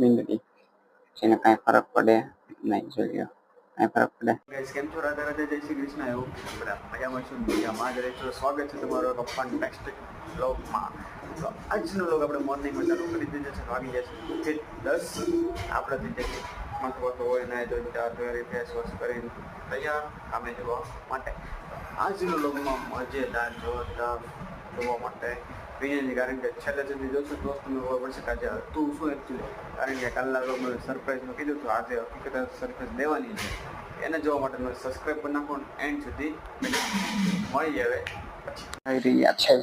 મીંદડી જેને કાંઈ ફરક પડે નહીં જોઈએ કાંઈ ફરક પડે. ગાઈસ કેમ છો? રાધા રાધા, જય શ્રી કૃષ્ણ. એવું બધા મજામાં છું મજામાં જ રહેશો. સ્વાગત છે તમારો એક ફેન્ટાસ્ટિક બ્લોગમાં તો આજનો બ્લોગ આપણે મોર્નિંગમાં ચાલુ કરી દીધો છે વાગી જશે કે દસ. આપણે થઈ જશે મસ્ત વસ્તુ હોય નહીં તો ચાર ધોઈ ફેસ વોશ કરીને તૈયાર કામે જવા માટે. આજનો બ્લોગમાં મજેદાર, જોરદાર જોવા માટે વિજયની કારણ કે છેલ્લે સુધી જોશું તો તમને ખબર પડશે કે આજે હતું શું એકચ્યુઅલી કારણ કે કાલના લોકોને સરપ્રાઈઝમાં કીધું હતું, આજે હકીકત સરપ્રાઈઝ લેવાની છે. એને જોવા માટે તમે સબસ્ક્રાઈબ પણ નાખો એન્ડ સુધી મળી આવે. થઈ રહ્યા છે.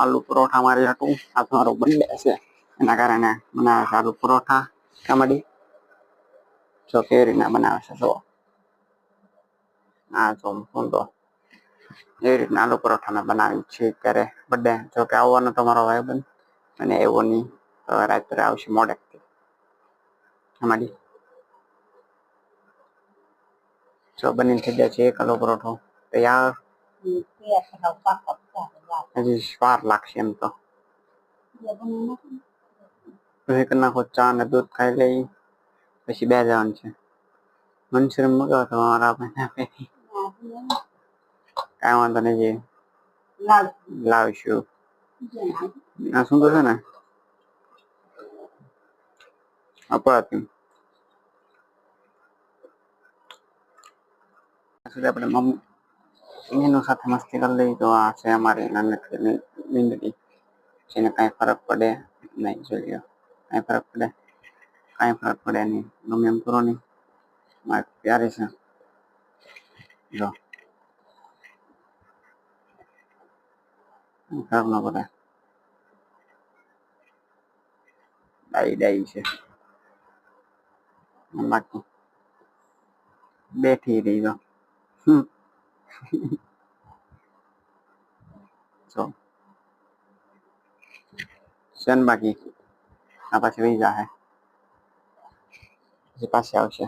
આલુ પરોઠા મારી હતું, આ મારો બર્થડે છે. એના કારણે બનાવે છે આલુ પરોઠા. કામડી? જો કેવી રીતના બનાવે છે જો આ જો ફોન તો એવી રીતના આલુ પરોઠા મેં બનાવી છે ત્યારે બર્થડે, જો કે આવવાનો તમારો ભાઈબંધ અને એવો નહીં રાત્રે આવશે મોડેકથી અમારી. જો બની થઈ જાય છે એક આલુ પરોઠો તૈયાર? હજી વાર લાગશે એમ તો. એક નાખો, ચા ને દૂધ ખાઈ લઈ. પછી બે જવાનું છે. મનસુરમ મગાવતો મારા ભાઈને આપે. કાંઈ વાંધો નહીં જે લાવીશું આ શું તો છે ને અપરાધી સુધી આપણે મમ્મી એનું સાથે મસ્તી કરી લઈ તો આ છે અમારી નાનકડી મી- મીંદડી જેને કાંઈ ફરક પડે નહીં જોઈ લો કાંઈ ફરક પડે કાંઈ ફરક પડે નહીં ગમે એમ કરો નહીં મારી પ્યારી છે જો ફરક ન પડે ડાઈ ડાઈ છે બાકી બેઠી રહી જો હમ so શેન બાકી આ પાછી વહી જાહે પછી પાછી આવશે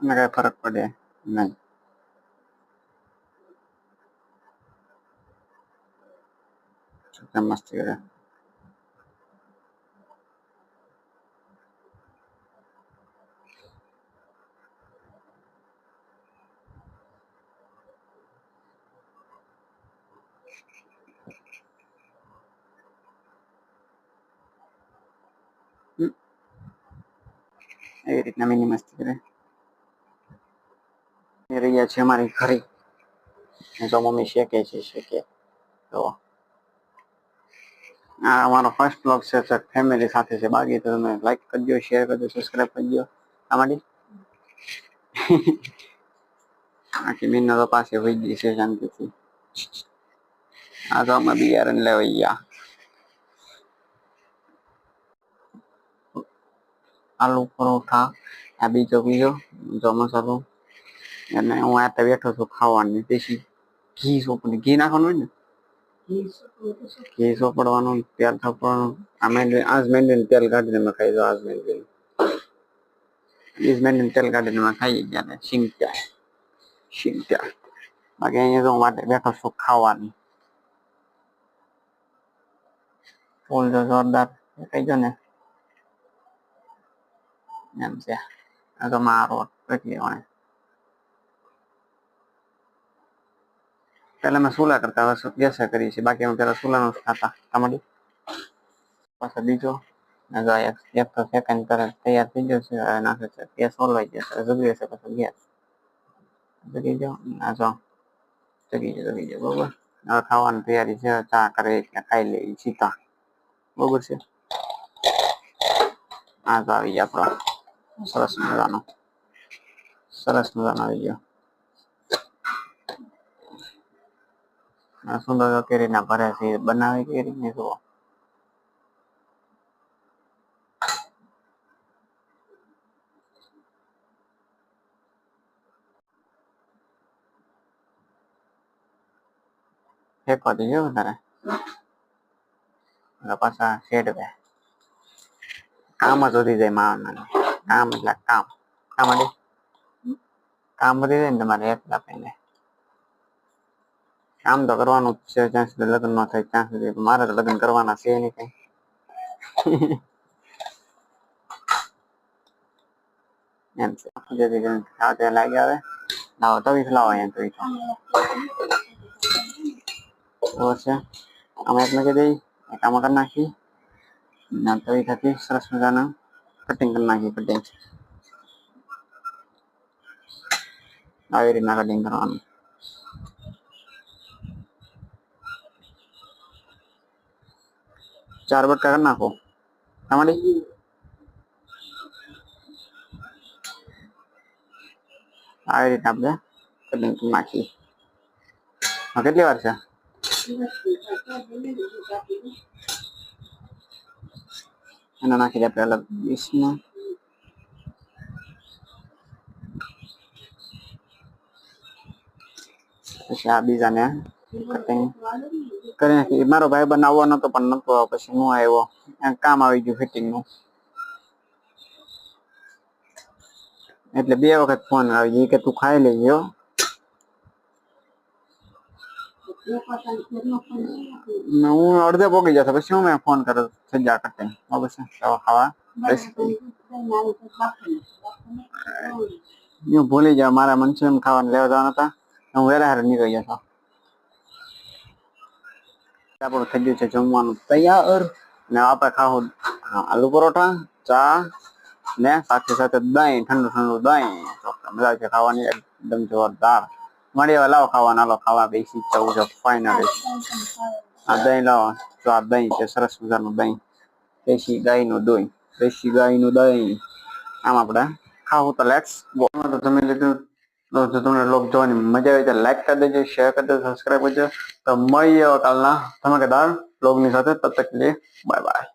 અને કઈ ફરક પડે નહીં શું કેમ મસ્તી કરે એવી રીતના મિની મસ્તી કરે એ રહ્યા છે અમારી ઘરે જો મમ્મી શેકે છે શેકે તો આ અમારો ફર્સ્ટ બ્લોગ છે ફેમિલી સાથે છે. બાકી તો તમે લાઈક કરજો શેર કરજો સબસ્ક્રાઈબ કરજો. આમાંથી આખી મીનો તો પાસે હોઈ ગઈ છે, શાંતિથી. આ તો અમે બિયારણ લેવા ગયા. આલુ પરોઠા, આ બીજો બીજો જો મસાલો અને હું આ બેઠો છું ખાવાની, દેશી ઘી સોપડી. ઘી નાખવાનું હોય ને? ઘી પડવાનું તેલ થપડવાનું આ મેંદુ આજ મેંદુ તેલ કાઢીને ખાઈ દો આજ મેંદુ ઈજ મેંદુ તેલ કાઢીને ખાઈ ગયા શીંગ ત્યાં શીંગ ત્યાં બાકી અહીંયા તો માટે બેઠો છું ખાવાની. ફૂલ જો જોરદાર. કહી ને. એમ છે. આ તો મારો કેટલી વણે પેલા મેં સુલા કરતા હવે ગેસે કરી છે બાકી અમે પેલા સુલાનું જ ખાતા. ટમાટી પાછો બીજો. એક તો સેકન્ડ કરે તૈયાર થઈ ગયો છે. નાખે છે. ગેસ ઓલવાઈ જશે જગી જશે પછી ગેસ જગી જાઓ આ જો. જગી જાઓ જગી જાઓ બરોબર? હવે ખાવાની તૈયારી છે. ચા કરે કે ખાઈ લે સીતા બરોબર છે? આ તો આવી ગયા આપણો. સરસ મજાનો. સરસ મજાનો આવી ગયો. આ સુંદર કેરીના ભરે છે બનાવી બનાવે કેરી ને જુઓ. ફેંકવા દેજો વધારે પાછા શેડ બે કામ જ વધી જાય માવાના કામ એટલે કામ. કામ કામ વધી જાય ને તમારે એક પહેલે કામ તો કરવાનું જ છે, જ્યાં સુધી લગ્ન ન થાય ત્યાં સુધી મારે તો લગ્ન કરવાના છે નહીં કઈ. એમ છે. જેથી કરીને ખાતે લાગી આવે. લાવો તવી લાવો અહીંયા તો બરાબર છે. આમાં એક મૂકી દઈ, એક આમાં કરી નાખી. ના તવી થતી સરસ મજાના કટિંગ કરી નાખી કટિંગ આવી રીતના કટિંગ કરવાનું. ચાર બટકા કરી નાખો તમારી આવી રીતે આપણે કટિંગ કરી નાખીએ હા, કેટલી વાર છે એને નાખી દે આપણે અલગ ડીશમાં પછી આ બીજાને કરી નાખી મારો ભાઈ બનાવવો નતો પણ નતો. પછી હું આવ્યો. કામ આવી ગયું ફિટિંગનું એટલે બે વખત ફોન આવી ગયો કે તું ખાઈ લઈ હો. હું અડધે પોગી જતો, પછી હું મેં ફોન કર્યો? સજા કરતા ભૂલી જાવ મારા મંચુરિયન ખાવાનું લેવા જવાના હતા. હું વહેલા હારે નીકળી જતો હતો આપણું થઈ ગયું છે જમવાનું તૈયાર. ને આપણે ખાવું આલુ પરોઠા, ચા, ને સાથે સાથે દહીં, ઠંડુ ઠંડુ દહીં. મજા છે ખાવાની, એકદમ જોરદાર. મળી હવે, લાવો ખાવાના, હાલો, ખાવા બેસી જવું છે ફાઇનલી આ દહીં લાવો તો આ દહીં છે, સરસ મજાનું દહીં. દેશી ગાયનું દહીં, દેશી ગાયનું દહીં. આમ આપણે ખાવું તો લેટ્સ ગો તો તમે લીધું. તો તમને લોક જોવાની મજા આવી તો લાઈક કરી દેજો શેર કરી દેજો સબસ્ક્રાઈબ કરજો. તો મળીએ કાલના ધમાકેદાર લોગની સાથે. તબ તક લે બાય બાય